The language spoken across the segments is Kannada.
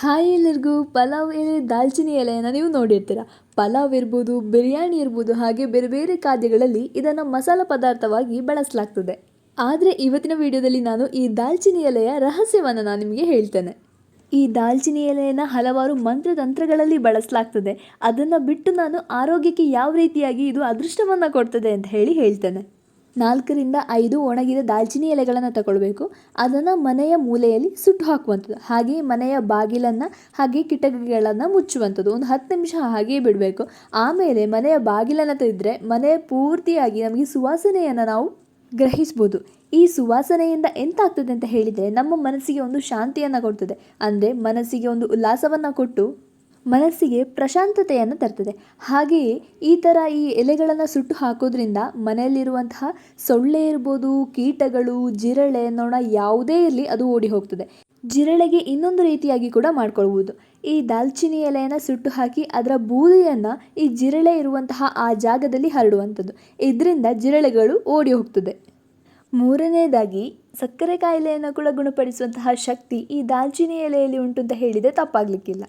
ಹಾಯ್ ಎಲ್ಲರಿಗೂ, ಪಲಾವ್ ಎಲೆ ದಾಲ್ಚಿನ್ನಿ ಎಲೆಯನ್ನು ನೀವು ನೋಡಿರ್ತೀರ. ಪಲಾವ್ ಇರ್ಬೋದು, ಬಿರಿಯಾನಿ ಇರ್ಬೋದು, ಹಾಗೆ ಬೇರೆ ಬೇರೆ ಖಾದ್ಯಗಳಲ್ಲಿ ಇದನ್ನು ಮಸಾಲ ಪದಾರ್ಥವಾಗಿ ಬಳಸಲಾಗ್ತದೆ. ಆದರೆ ಇವತ್ತಿನ ವಿಡಿಯೋದಲ್ಲಿ ನಾನು ಈ ದಾಲ್ಚಿನ್ನಿ ಎಲೆಯ ರಹಸ್ಯವನ್ನು ನಾನು ನಿಮಗೆ ಹೇಳ್ತೇನೆ. ಈ ದಾಲ್ಚಿನ್ನಿ ಎಲೆಯನ್ನು ಹಲವಾರು ಮಂತ್ರತಂತ್ರಗಳಲ್ಲಿ ಬಳಸಲಾಗ್ತದೆ. ಅದನ್ನು ಬಿಟ್ಟು ನಾನು ಆರೋಗ್ಯಕ್ಕೆ ಯಾವ ರೀತಿಯಾಗಿ ಇದು ಅದೃಷ್ಟವನ್ನು ಕೊಡ್ತದೆ ಅಂತ ಹೇಳಿ ಹೇಳ್ತೇನೆ. ನಾಲ್ಕರಿಂದ ಐದು ಒಣಗಿದ ದಾಲ್ಚಿನ್ನಿ ಎಲೆಗಳನ್ನು ತಗೊಳ್ಬೇಕು. ಅದನ್ನು ಮನೆಯ ಮೂಲೆಯಲ್ಲಿ ಸುಟ್ಟು ಹಾಕುವಂಥದ್ದು. ಹಾಗೆಯೇ ಮನೆಯ ಬಾಗಿಲನ್ನು ಹಾಗೆ ಕಿಟಕಿಗಳನ್ನು ಮುಚ್ಚುವಂಥದ್ದು. ಒಂದು ಹತ್ತು ನಿಮಿಷ ಹಾಗೆಯೇ ಬಿಡಬೇಕು. ಆಮೇಲೆ ಮನೆಯ ಬಾಗಿಲನ್ನು ತೆಗೆದ್ರೆ ಮನೆ ಪೂರ್ತಿಯಾಗಿ ನಮಗೆ ಸುವಾಸನೆಯನ್ನು ನಾವು ಗ್ರಹಿಸ್ಬೋದು. ಈ ಸುವಾಸನೆಯಿಂದ ಎಂತಾಗ್ತದೆ ಅಂತ ಹೇಳಿದರೆ ನಮ್ಮ ಮನಸ್ಸಿಗೆ ಒಂದು ಶಾಂತಿಯನ್ನು ಕೊಡ್ತದೆ. ಅಂದರೆ ಮನಸ್ಸಿಗೆ ಒಂದು ಉಲ್ಲಾಸವನ್ನು ಕೊಟ್ಟು ಮನಸ್ಸಿಗೆ ಪ್ರಶಾಂತತೆಯನ್ನು ತರ್ತದೆ. ಹಾಗೆಯೇ ಈ ಥರ ಈ ಎಲೆಗಳನ್ನು ಸುಟ್ಟು ಹಾಕೋದ್ರಿಂದ ಮನೆಯಲ್ಲಿರುವಂತಹ ಸೊಳ್ಳೆ ಇರ್ಬೋದು, ಕೀಟಗಳು, ಜಿರಳೆ, ನೊಣ ಯಾವುದೇ ಇರಲಿ ಅದು ಓಡಿ ಹೋಗ್ತದೆ. ಜಿರಳೆಗೆ ಇನ್ನೊಂದು ರೀತಿಯಾಗಿ ಕೂಡ ಮಾಡ್ಕೊಳ್ಬೋದು. ಈ ದಾಲ್ಚಿನ್ನಿ ಎಲೆಯನ್ನು ಸುಟ್ಟು ಹಾಕಿ ಅದರ ಬೂದಿಯನ್ನು ಈ ಜಿರಳೆ ಇರುವಂತಹ ಆ ಜಾಗದಲ್ಲಿ ಹರಡುವಂಥದ್ದು. ಇದರಿಂದ ಜಿರಳೆಗಳು ಓಡಿ ಹೋಗ್ತದೆ. ಮೂರನೇದಾಗಿ, ಸಕ್ಕರೆ ಕಾಯಿಲೆಯನ್ನು ಕೂಡ ಗುಣಪಡಿಸುವಂತಹ ಶಕ್ತಿ ಈ ದಾಲ್ಚಿನ್ನಿ ಎಲೆಯಲ್ಲಿ ಉಂಟು ಅಂತ ಹೇಳಿದರೆ ತಪ್ಪಾಗಲಿಕ್ಕಿಲ್ಲ.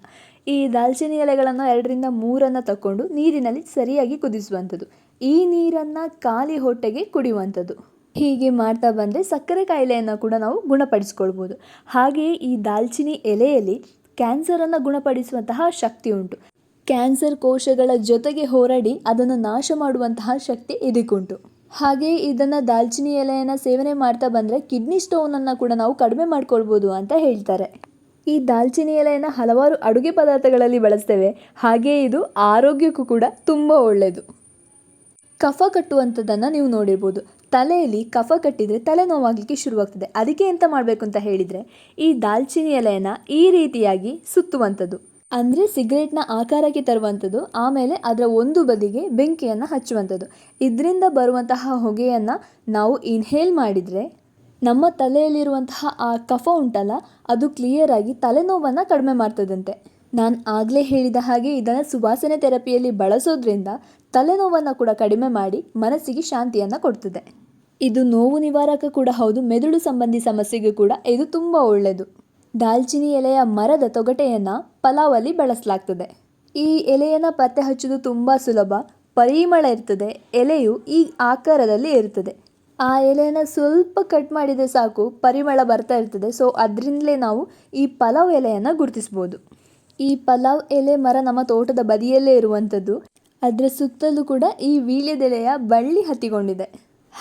ಈ ದಾಲ್ಚಿನ್ನಿ ಎಲೆಗಳನ್ನು ಎರಡರಿಂದ ಮೂರನ್ನು ತಗೊಂಡು ನೀರಿನಲ್ಲಿ ಸರಿಯಾಗಿ ಕುದಿಸುವಂಥದ್ದು. ಈ ನೀರನ್ನು ಖಾಲಿ ಹೊಟ್ಟೆಗೆ ಕುಡಿಯುವಂಥದ್ದು. ಹೀಗೆ ಮಾಡ್ತಾ ಬಂದರೆ ಸಕ್ಕರೆ ಕಾಯಿಲೆಯನ್ನು ಕೂಡ ನಾವು ಗುಣಪಡಿಸ್ಕೊಳ್ಬೋದು. ಹಾಗೆಯೇ ಈ ದಾಲ್ಚಿನ್ನಿ ಎಲೆಯಲ್ಲಿ ಕ್ಯಾನ್ಸರನ್ನು ಗುಣಪಡಿಸುವಂತಹ ಶಕ್ತಿ ಉಂಟು. ಕ್ಯಾನ್ಸರ್ ಕೋಶಗಳ ಜೊತೆಗೆ ಹೋರಾಡಿ ಅದನ್ನು ನಾಶ ಮಾಡುವಂತಹ ಶಕ್ತಿ ಇದಕ್ಕುಂಟು ಹಾಗೆಯೇ ಇದನ್ನು ದಾಲ್ಚಿನ್ನಿ ಎಲೆಯನ್ನು ಸೇವನೆ ಮಾಡ್ತಾ ಬಂದರೆ ಕಿಡ್ನಿ ಸ್ಟೋನನ್ನು ಕೂಡ ನಾವು ಕಡಿಮೆ ಮಾಡ್ಕೊಳ್ಬೋದು ಅಂತ ಹೇಳ್ತಾರೆ. ಈ ದಾಲ್ಚಿನ್ನಿ ಎಲೆಯನ್ನು ಹಲವಾರು ಅಡುಗೆ ಪದಾರ್ಥಗಳಲ್ಲಿ ಬಳಸ್ತೇವೆ. ಹಾಗೆಯೇ ಇದು ಆರೋಗ್ಯಕ್ಕೂ ಕೂಡ ತುಂಬ ಒಳ್ಳೆಯದು ಕಫ ಕಟ್ಟುವಂಥದ್ದನ್ನು ನೀವು ನೋಡಿರ್ಬೋದು. ತಲೆಯಲ್ಲಿ ಕಫ ಕಟ್ಟಿದರೆ ತಲೆನೋವಾಗಲಿಕ್ಕೆ ಶುರುವಾಗ್ತದೆ. ಅದಕ್ಕೆ ಎಂತ ಮಾಡಬೇಕು ಅಂತ ಹೇಳಿದರೆ ಈ ದಾಲ್ಚಿನ್ನಿ ಎಲೆಯನ್ನು ಈ ರೀತಿಯಾಗಿ ಸುತ್ತುವಂಥದ್ದು ಅಂದರೆ ಸಿಗರೇಟ್ನ ಆಕಾರಕ್ಕೆ ತರುವಂಥದ್ದು, ಆಮೇಲೆ ಅದರ ಒಂದು ಬದಿಗೆ ಬೆಂಕಿಯನ್ನು ಹಚ್ಚುವಂಥದ್ದು. ಇದರಿಂದ ಬರುವಂತಹ ಹೊಗೆಯನ್ನು ನಾವು ಇನ್ಹೇಲ್ ಮಾಡಿದರೆ ನಮ್ಮ ತಲೆಯಲ್ಲಿರುವಂತಹ ಆ ಕಫ ಉಂಟಲ್ಲ, ಅದು ಕ್ಲಿಯರಾಗಿ ತಲೆನೋವನ್ನು ಕಡಿಮೆ ಮಾಡ್ತದಂತೆ. ನಾನು ಆಗಲೇ ಹೇಳಿದ ಹಾಗೆ ಇದನ್ನು ಸುವಾಸನೆ ಥೆರಪಿಯಲ್ಲಿ ಬಳಸೋದ್ರಿಂದ ತಲೆನೋವನ್ನು ಕೂಡ ಕಡಿಮೆ ಮಾಡಿ ಮನಸ್ಸಿಗೆ ಶಾಂತಿಯನ್ನು ಕೊಡ್ತದೆ. ಇದು ನೋವು ನಿವಾರಕ ಕೂಡ ಹೌದು, ಮೆದುಳು ಸಂಬಂಧಿ ಸಮಸ್ಯೆಗೂ ಕೂಡ ಇದು ತುಂಬ ಒಳ್ಳೆಯದು ದಾಲ್ಚಿನ್ನಿ ಎಲೆಯ ಮರದ ತೊಗಟೆಯನ್ನು ಪಲಾವಲ್ಲಿ ಬಳಸಲಾಗ್ತದೆ. ಈ ಎಲೆಯನ್ನು ಪತ್ತೆ ಹಚ್ಚೋದು ತುಂಬ ಸುಲಭ. ಪರಿಮಳ ಇರ್ತದೆ. ಎಲೆಯು ಈ ಆಕಾರದಲ್ಲಿ ಇರ್ತದೆ. ಆ ಎಲೆಯನ್ನು ಸ್ವಲ್ಪ ಕಟ್ ಮಾಡಿದರೆ ಸಾಕು. ಪರಿಮಳ ಬರ್ತಾ ಇರ್ತದೆ. ಸೊ ಅದರಿಂದಲೇ ನಾವು ಈ ಪಲಾವ್ ಎಲೆಯನ್ನು ಗುರುತಿಸ್ಬೋದು. ಈ ಪಲಾವ್ ಎಲೆ ಮರ ನಮ್ಮ ತೋಟದ ಬದಿಯಲ್ಲೇ ಇರುವಂಥದ್ದು ಅದರ ಸುತ್ತಲೂ ಕೂಡ ಈ ವೀಳ್ಯದೆಲೆಯ ಬಳ್ಳಿ ಹತ್ತಿಕೊಂಡಿದೆ.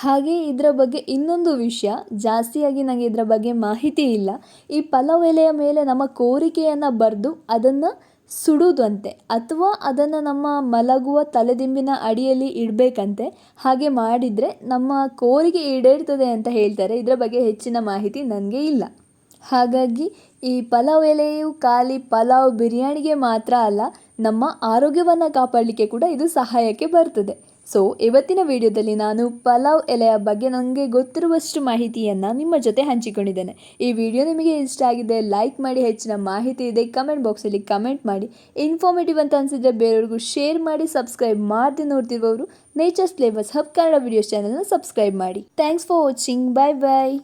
ಹಾಗೆ ಇದರ ಬಗ್ಗೆ ಇನ್ನೊಂದು ವಿಷಯ, ಜಾಸ್ತಿಯಾಗಿ ನನಗೆ ಇದರ ಬಗ್ಗೆ ಮಾಹಿತಿ ಇಲ್ಲ. ಈ ಪಲಾವ್ ಎಲೆಯ ಮೇಲೆ ನಮ್ಮ ಕೋರಿಕೆಯನ್ನು ಬರೆದು ಅದನ್ನು ಸುಡುವುದಂತೆ ಅಥವಾ ಅದನ್ನು ನಮ್ಮ ಮಲಗುವ ತಲೆದಿಂಬಿನ ಅಡಿಯಲ್ಲಿ ಇಡಬೇಕಂತೆ. ಹಾಗೆ ಮಾಡಿದರೆ ನಮ್ಮ ಕೋರಿಕೆ ಈಡೇರ್ತದೆ ಅಂತ ಹೇಳ್ತಾರೆ. ಇದರ ಬಗ್ಗೆ ಹೆಚ್ಚಿನ ಮಾಹಿತಿ ನನಗೆ ಇಲ್ಲ. ಹಾಗಾಗಿ ಈ ಪಲಾವ್ ಎಲೆಯು ಖಾಲಿ ಪಲಾವ್ ಬಿರಿಯಾನಿಗೆ ಮಾತ್ರ ಅಲ್ಲ, ನಮ್ಮ ಆರೋಗ್ಯವನ್ನು ಕಾಪಾಡಲಿಕ್ಕೆ ಕೂಡ ಇದು ಸಹಾಯಕ್ಕೆ ಬರ್ತದೆ. ಸೊ ಇವತ್ತಿನ ವಿಡಿಯೋದಲ್ಲಿ ನಾನು ಪಲಾವ್ ಎಲೆಯ ಬಗ್ಗೆ ನನಗೆ ಗೊತ್ತಿರುವಷ್ಟು ಮಾಹಿತಿಯನ್ನು ನಿಮ್ಮ ಜೊತೆ ಹಂಚಿಕೊಂಡಿದ್ದೇನೆ. ಈ ವಿಡಿಯೋ ನಿಮಗೆ ಇಷ್ಟ ಆಗಿದೆ ಲೈಕ್ ಮಾಡಿ, ಹೆಚ್ಚಿನ ಮಾಹಿತಿ ಇದೆ ಕಮೆಂಟ್ ಬಾಕ್ಸಲ್ಲಿ ಕಮೆಂಟ್ ಮಾಡಿ. ಇನ್ಫಾರ್ಮೇಟಿವ್ ಅಂತ ಅನಿಸಿದ್ರೆ ಬೇರೆಯವ್ರಿಗೂ ಶೇರ್ ಮಾಡಿ ಸಬ್ಸ್ಕ್ರೈಬ್ ಮಾಡದೆ ನೋಡ್ತಿರುವವರು Nature's Flavours Hub Kannada videos ಚಾನಲ್ನ ಸಬ್ಸ್ಕ್ರೈಬ್ ಮಾಡಿ. Thanks for watching bye bye